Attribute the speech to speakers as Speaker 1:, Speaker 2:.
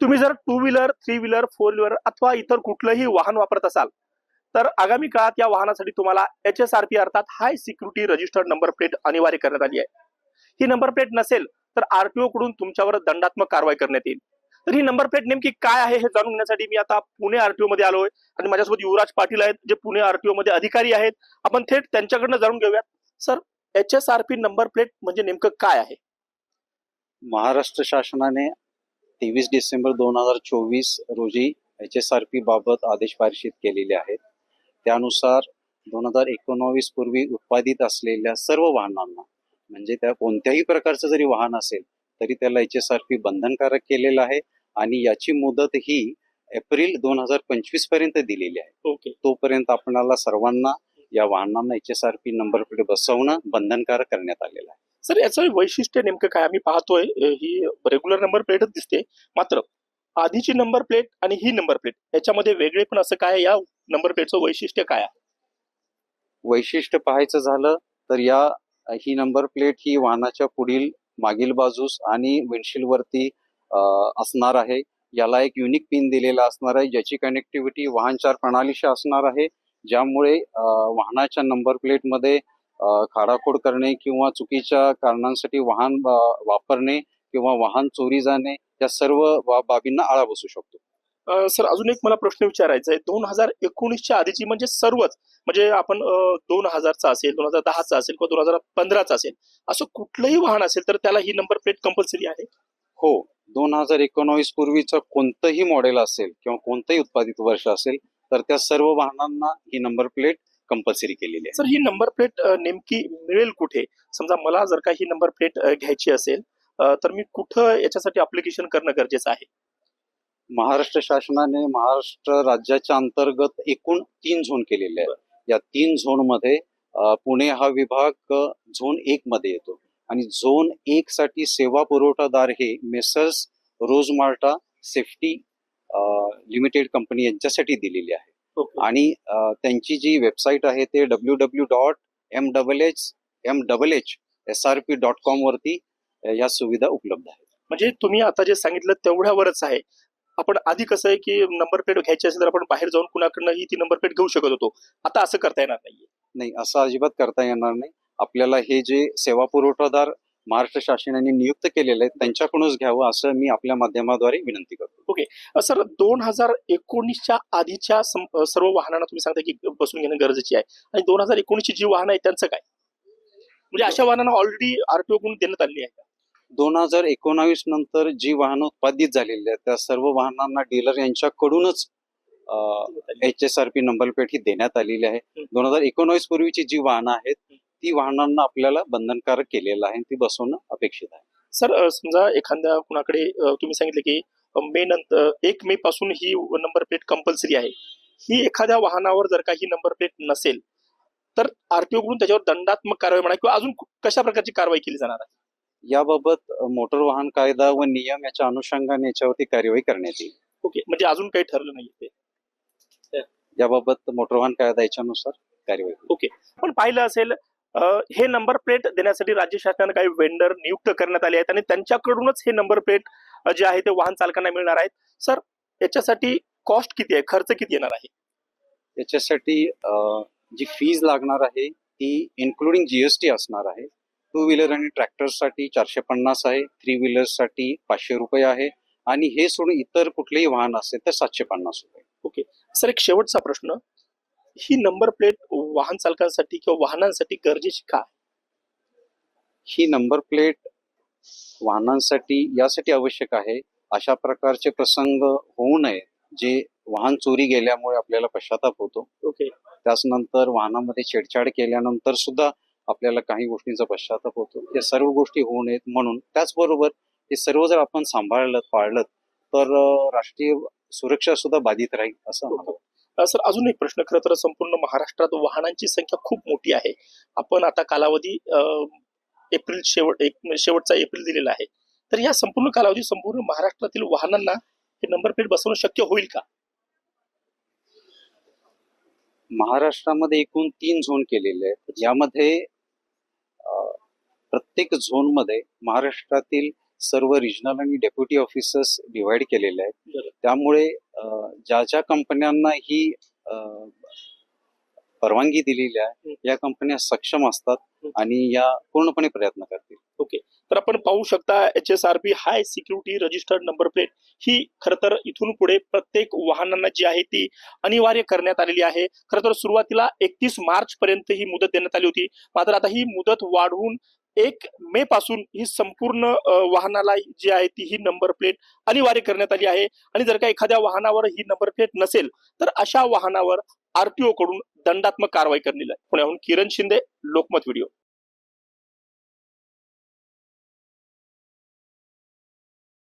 Speaker 1: तुम्ही जर two wheeler three wheeler four wheeler अथवा इतर कुठलंही वाहन वापरत असाल तर आगामी काळात या वाहनासाठी तुम्हाला एच एस आर पी अर्थात high security registered number plate अनिवार्य करण्यात आली आहे. ही नंबर प्लेट नसेल तर आरटीओ कडून तुमच्यावर दंडात्मक कारवाई करण्यात येईल. तर ही नंबर प्लेट नेमकी काय आहे हे जाणून घेण्यासाठी मी आता पुणे आरटीओ मध्ये आलोय आणि माझ्यासोबत युवराज पाटील आहेत जे पुणे आरटीओ मध्ये अधिकारी आहेत. आपण थेट त्यांच्याकडनं जाणून घेऊयात. Sir H S R P number plate म्हणजे नेमकं काय आहे?
Speaker 2: महाराष्ट्र शासनाने तेवीस डिसेंबर दोन हजार चोवीस रोजी एच एस आर पी बाबत आदेश पारित केलेले आहेत. त्यानुसार दोन हजार एकोणावीस पूर्वी उत्पादित असलेल्या सर्व वाहनांना म्हणजे त्या कोणत्याही प्रकारचं जरी वाहन असेल तरी त्याला एच एस आर पी बंधनकारक केलेलं आहे आणि याची मुदत ही एप्रिल दोन हजार पंचवीसपर्यंत दिलेली आहे.
Speaker 1: ओके.
Speaker 2: तोपर्यंत आपणाला सर्वांना या वाहनांना H S R P number plate बसवणं बंधनकारक करण्यात आलेलं आहे.
Speaker 1: सर याचं वैशिष्ट्य नेमकं काय? आम्ही पाहतोय ही रेग्युलर नंबर प्लेटच दिसते. मात्र आधीची नंबर प्लेट आणि ही नंबर प्लेट याच्यामध्ये वेगळे पण असं काय या नंबर प्लेटचं वैशिष्ट्य काय आहे?
Speaker 2: वैशिष्ट्य पाहायचं झालं तर या ही नंबर प्लेट ही वाहनाच्या पुढील मागील बाजूस आणि विंडशील वरती असणार आहे. याला एक युनिक पिन दिलेला असणार आहे ज्याची कनेक्टिव्हिटी वाहन चार प्रणालीशी असणार आहे. ज्यामुळे वाहनाच्या नंबर प्लेटमध्ये मध्ये खाडाखोड करणे किंवा चुकीच्या कारणांसाठी वाहन वापरणे किंवा वाहन चोरी जाणे या सर्व बाबींना आळा बसू शकतो.
Speaker 1: सर अजून एक मला प्रश्न विचारायचा आहे. दोन हजार एकोणीसच्या आधीची म्हणजे सर्वच म्हणजे आपण दोन हजारचा असेल दोन हजार दहाचा असेल किंवा दोन हजार पंधराचा असेल असं कुठलंही वाहन असेल तर त्याला ही नंबर प्लेट कंपल्सरी आहे?
Speaker 2: हो. दोन हजार एकोणावीस पूर्वीचं कोणतंही मॉडेल असेल किंवा कोणतंही उत्पादित वर्ष असेल तर त्या सर्व वाहनांना ही नंबर प्लेट कंपल्सरी केलेली आहे.
Speaker 1: सर ही नंबर प्लेट नेमकी मिळेल कुठे? समजा मला जर का ही नंबर प्लेट घ्यायची असेल तर मी कुठं याच्यासाठी अप्लिकेशन करणं गरजेचं आहे?
Speaker 2: महाराष्ट्र शासनाने महाराष्ट्र राज्याच्या अंतर्गत एकूण तीन झोन केलेले आहेत. या तीन झोनमध्ये पुणे हा विभाग झोन एक मध्ये येतो. आणि झोन एक साठी सेवा पुरवठादार हे Messrs Rosmerta safety limited company यांच्यासाठी दिलेली आहे. आणि त्यांची जी वेबसाईट आहे ते W W dot M double H M double H S R P dot com वरती या सुविधा उपलब्ध आहेत.
Speaker 1: म्हणजे तुम्ही आता जे सांगितलं तेवढ्यावरच आहे. आपण आधी कसं आहे की नंबर प्लेट घ्यायची असेल तर आपण बाहेर जाऊन कुणाकडनंही ती नंबर प्लेट घेऊ शकत होतो. आता असं करता येणार नाहीये.
Speaker 2: नाही असं अजिबात करता येणार नाही. आपल्याला हे जे सेवा पुरवठादार महाराष्ट्र शासनाने नियुक्त केलेले आहेत त्यांच्याकडूनच घ्यावं असं मी आपल्या माध्यमाद्वारे विनंती करतो.
Speaker 1: अ, सर दोन हजार एकोणीसच्या आधीच्या सर्व वाहनांना तुम्ही सांगता की बसून घेणं गरजेची आहे. आणि दोन हजार एकोणीसची जी वाहनं आहेत त्यांचं काय? म्हणजे अशा वाहनांना ऑलरेडी आरटीओ कडून देण्यात आली आहे?
Speaker 2: दोन हजार एकोणावीस नंतर जी वाहनं उत्पादित झालेली आहेत त्या सर्व वाहनांना dealer यांच्याकडूनच H S R P number plate ही देण्यात आलेली आहे. दोन हजार एकोणावीस पूर्वीची जी वाहनं आहेत ती वाहनांना आपल्याला बंधनकारक केलेलं आहे ती बसवणं अपेक्षित आहे.
Speaker 1: सर समजा एखाद्या कुणाकडे तुम्ही सांगितलं की मे नंतर एक मे पासून ही नंबर प्लेट कंपल्सरी आहे. ही एखाद्या वाहनावर जर का ही नंबर प्लेट नसेल तर आरटीओ कडून त्याच्यावर दंडात्मक कारवाई म्हणा किंवा अजून कशा प्रकारची कारवाई केली जाणार आहे?
Speaker 2: याबाबत मोटर वाहन कायदा व नियम याच्या अनुषंगाने याच्यावरती कार्यवाही करण्यात येईल.
Speaker 1: ओके म्हणजे अजून काही ठरलं नाही ते.
Speaker 2: याबाबत मोटर वाहन कायदा याच्यानुसार कार्यवाही होईल.
Speaker 1: आपण पाहिलं असेल हे नंबर प्लेट देण्यासाठी राज्य शासनाने काही वेंडर नियुक्त करण्यात आले आहेत आणि त्यांच्याकडूनच हे नंबर प्लेट जे आहे ते वाहन चालकांना मिळणार आहेत. सर याच्यासाठी कॉस्ट किती आहे? खर्च किती येणार आहे?
Speaker 2: याच्यासाठी जी फीज लागणार आहे ती इन्क्लुडिंग जीएसटी असणार आहे. टू व्हीलर आणि ट्रॅक्टरसाठी चारशे पन्नास आहे थ्री व्हीलरसाठी पाचशे रुपये आहे आणि हे सोडून इतर कुठलेही वाहन असेल तर सातशे पन्नास रुपये.
Speaker 1: सर एक शेवटचा प्रश्न. ही नंबर प्लेट वाहन चालकांसाठी किंवा वाहनांसाठी गरजेची का?
Speaker 2: ही नंबर प्लेट वाहनांसाठी यासाठी आवश्यक आहे. अशा प्रकारचे प्रसंग होऊ नये जे वाहन चोरी गेल्यामुळे आपल्याला पश्चाताप होतो.
Speaker 1: ओके.
Speaker 2: त्याचनंतर वाहनामध्ये छेडछाड केल्यानंतर सुद्धा आपल्याला काही गोष्टींचा पश्चाताप होतो. या सर्व गोष्टी होऊ नयेत म्हणून त्याचबरोबर हे सर्व जर आपण सांभाळलं पाळलं तर राष्ट्रीय सुरक्षा सुद्धा बाधित राहील असं
Speaker 1: सर अजून एक प्रश्न खरं तर संपूर्ण महाराष्ट्रात वाहनांची संख्या खूप मोठी आहे. आपण आता कालावधी एप्रिल शेवट एक शेवटचा एप्रिल दिलेला आहे. तर या संपूर्ण कालावधी संपूर्ण महाराष्ट्रातील वाहनांना हे नंबर प्लेट बसवणं शक्य होईल का?
Speaker 2: महाराष्ट्रामध्ये एकूण तीन झोन केलेले आहेत. यामध्ये प्रत्येक झोनमध्ये महाराष्ट्रातील सर्व रिजनल आणि डेप्युटी ऑफिसर्स डिवाइड केलेले आहेत. त्यामुळे ज्या ज्या कंपन्यांना ही परवानगी दिलेली आहे. या कंपन्या सक्षम असतात. आणि या पूर्णपणे प्रयत्न करतील.
Speaker 1: तर आपण पाहू शकता H S R P high security registered number plate ही खरं तर इथून पुढे प्रत्येक वाहनांना जी आहे ती अनिवार्य करण्यात आलेली आहे. खरं तर सुरुवातीला एकतीस मार्च पर्यंत ही मुदत देण्यात आली होती. मात्र आता ही मुदत वाढवून एक मे पासून ही संपूर्ण वाहनाला जी आहे ती ही नंबर प्लेट अनिवार्य करण्यात आली आहे. आणि जर का एखाद्या वाहनावर ही नंबर प्लेट नसेल तर अशा वाहनावर आरटीओ कडून दंडात्मक कारवाई करण्यात आली पुण्याहून किरण शिंदे लोकमत व्हिडिओ.